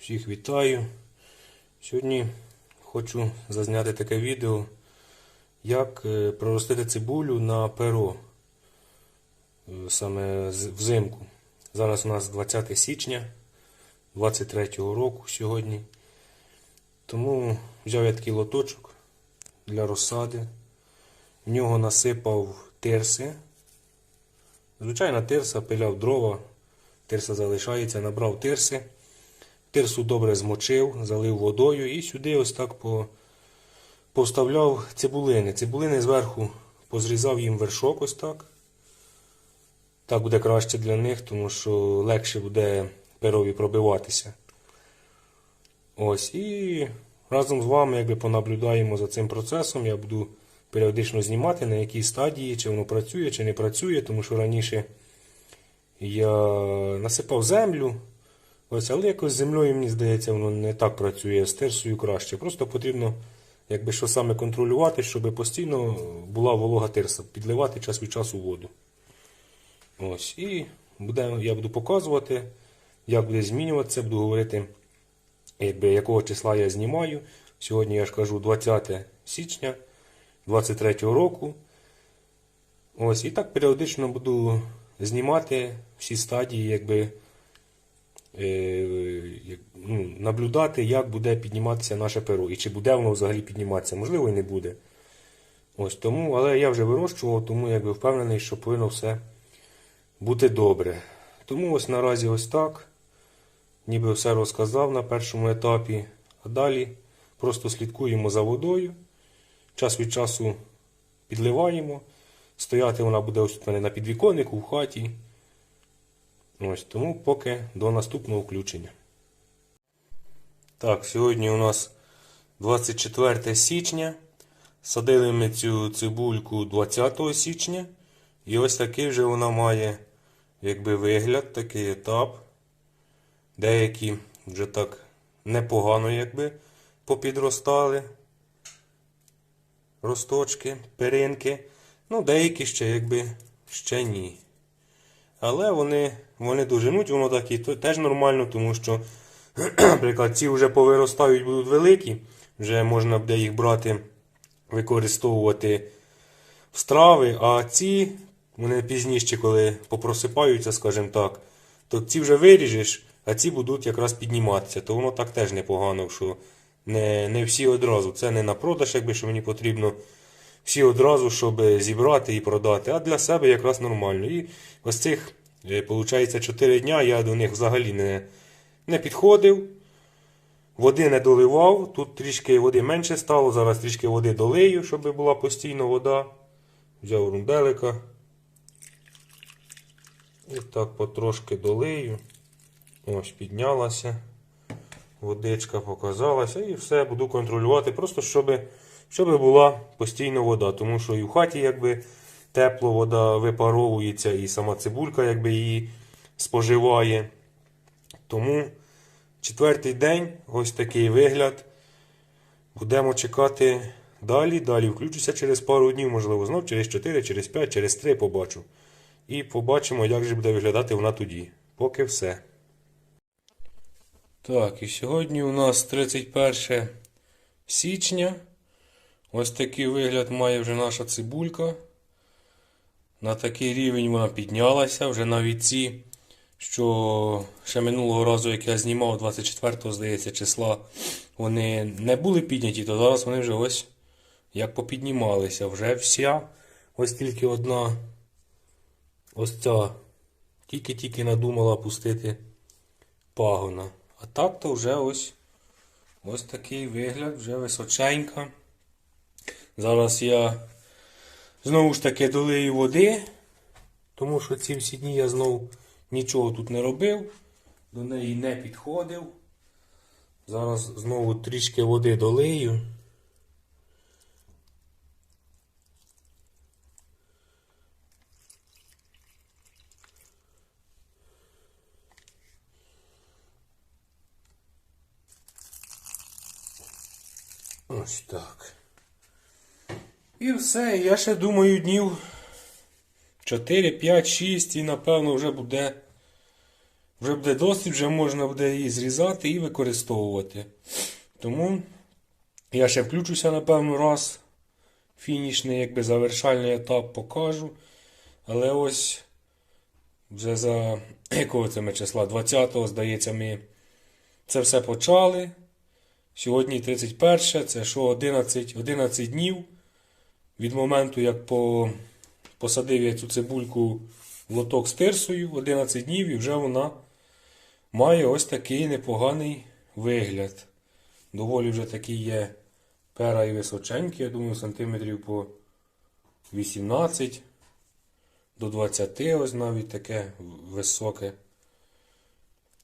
Всіх вітаю. Сьогодні хочу зазняти таке відео, як е, проростити цибулю на перо е, саме взимку. Зараз у нас 20 січня 23 року сьогодні. Тому взяв я такий лоточок для розсади. В нього насипав тирси. Звичайна тирса, пиляв дрова, тирса залишається, набрав тирси. Тирсу добре змочив, залив водою і сюди ось так по, повставляв цибулини. Цибулини зверху позрізав їм вершок ось так. Так буде краще для них, тому що легше буде перові пробиватися. Ось, і разом з вами якби понаблюдаємо за цим процесом. Я буду періодично знімати, на якій стадії, чи воно працює, чи не працює, тому що раніше я насипав землю. Ось, але якось з землею, мені здається, воно не так працює, з тирсою краще. Просто потрібно, якби що саме контролювати, щоб постійно була волога тирса, підливати час від часу воду. Ось, і буде, я буду показувати, як буде змінюватися, буду говорити, якби, якого числа я знімаю. Сьогодні я ж кажу 20 січня 23 року. Ось, і так періодично буду знімати всі стадії, якби як- ну, наблюдати, як буде підніматися наше перо, і чи буде воно взагалі підніматися. Можливо, і не буде. Ось тому, але я вже вирощував, тому якби впевнений, що повинно все бути добре. Тому ось наразі ось так. Ніби все розказав на першому етапі. А далі просто слідкуємо за водою. Час від часу підливаємо. Стояти вона буде ось тут мене на підвіконнику в хаті. Ось тому поки до наступного включення. Так, сьогодні у нас 24 січня. Садили ми цю цибульку 20 січня. І ось такий вже вона має якби вигляд, такий етап. Деякі вже так непогано якби попідростали. Росточки, перинки. Ну, деякі ще якби ще ні. Але вони, вони доженуть, воно так і теж нормально, тому що, наприклад, ці вже повиростають, будуть великі, вже можна буде їх брати, використовувати в страви, а ці, вони пізніше, коли попросипаються, скажімо так, то ці вже виріжеш, а ці будуть якраз підніматися. То воно так теж непогано, що не, не всі одразу. Це не на продаж, якби що мені потрібно всі одразу, щоб зібрати і продати, а для себе якраз нормально. І ось цих, виходить, 4 дня я до них взагалі не, не підходив. Води не доливав, тут трішки води менше стало, зараз трішки води долию, щоб була постійно вода. Взяв рунделика. І так потрошки долию. Ось піднялася. Водичка показалася і все буду контролювати, просто щоб, щоб була постійно вода. Тому що і в хаті якби тепло вода випаровується, і сама цибулька якби її споживає. Тому четвертий день, ось такий вигляд. Будемо чекати далі. Далі включуся через пару днів, можливо, знов через 4, через 5, через 3 побачу. І побачимо, як же буде виглядати вона тоді. Поки все. Так, і сьогодні у нас 31 січня. Ось такий вигляд має вже наша цибулька. На такий рівень вона піднялася. Вже навіть ці, що ще минулого разу, як я знімав 24 здається, числа, вони не були підняті, то зараз вони вже ось як попіднімалися. Вже вся, ось тільки одна, ось ця, тільки-тільки надумала пустити пагона. А так то вже ось ось такий вигляд, вже височенька. Зараз я знову ж таки долию води, тому що ці всі дні я знову нічого тут не робив, до неї не підходив. Зараз знову трішки води долию. Ось так. І все. Я ще думаю днів 4, 5, 6 і напевно вже буде вже буде досить, вже можна буде її зрізати і використовувати. Тому я ще включуся, напевно, раз. Фінішний, якби завершальний етап покажу. Але ось вже за якого це ми числа? 20-го, здається, ми це все почали. Сьогодні 31, це що 11, 11 днів від моменту, як по, посадив я цю цибульку в лоток з тирсою, 11 днів, і вже вона має ось такий непоганий вигляд. Доволі вже такий є пера і височенький, я думаю, сантиметрів по 18 до 20, ось навіть таке високе.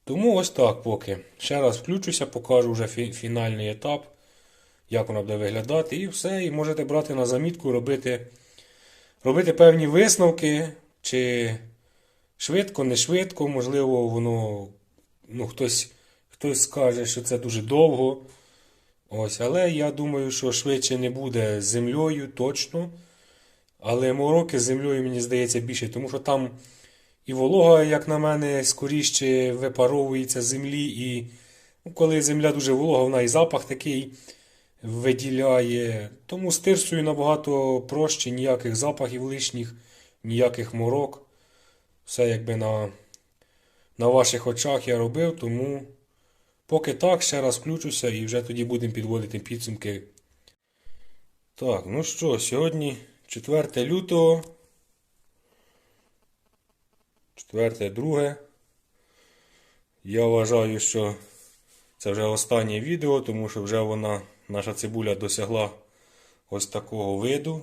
Тому ось так поки. Ще раз включуся, покажу вже фінальний етап, як вона буде виглядати, і все. І можете брати на замітку, робити, робити певні висновки, чи швидко, не швидко, можливо, воно ну, хтось, хтось скаже, що це дуже довго. Ось, але я думаю, що швидше не буде з землею точно. Але мороки з землею, мені здається, більше, тому що там і волога, як на мене, скоріше випаровується з землі. І ну, коли земля дуже волога, вона і запах такий виділяє. Тому з тирсою набагато проще, ніяких запахів лишніх, ніяких морок. Все якби на, на ваших очах я робив, тому поки так, ще раз включуся і вже тоді будемо підводити підсумки. Так, ну що, сьогодні 4 лютого. 4 друге. Я вважаю, що це вже останнє відео, тому що вже вона, наша цибуля досягла ось такого виду.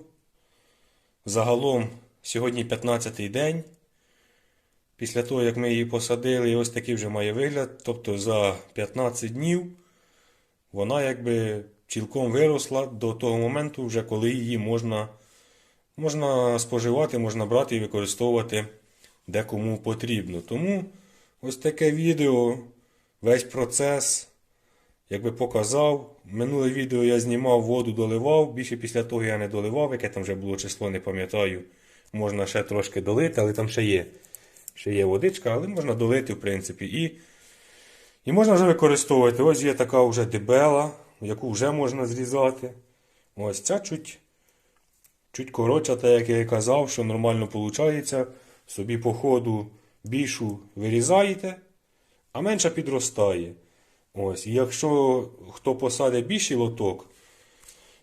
Загалом сьогодні 15-й день. Після того, як ми її посадили, ось такий вже має вигляд. Тобто за 15 днів вона якби цілком виросла до того моменту, вже коли її можна, можна споживати, можна брати і використовувати де кому потрібно. Тому ось таке відео, весь процес, якби показав. Минуле відео я знімав, воду доливав. Більше після того я не доливав, яке там вже було число, не пам'ятаю. Можна ще трошки долити, але там ще є. Ще є водичка, але можна долити, в принципі. І, і можна вже використовувати. Ось є така вже дебела, яку вже можна зрізати. Ось ця чуть, чуть коротша, так як я і казав, що нормально виходить. Собі по ходу більшу вирізаєте, а менша підростає. Ось. І якщо хто посадить більший лоток,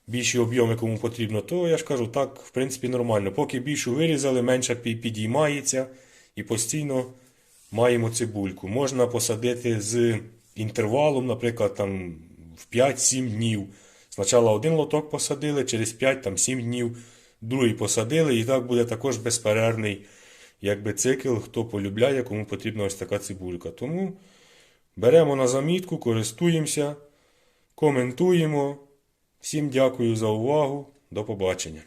більші об'єми кому потрібно, то я ж кажу, так, в принципі, нормально. Поки більшу вирізали, менша підіймається і постійно маємо цибульку. Можна посадити з інтервалом, наприклад, там, в 5-7 днів. Спочатку один лоток посадили, через 5-7 днів другий посадили, і так буде також безперервний якби, цикл, хто полюбляє, кому потрібна ось така цибулька. Тому беремо на замітку, користуємося, коментуємо. Всім дякую за увагу. До побачення.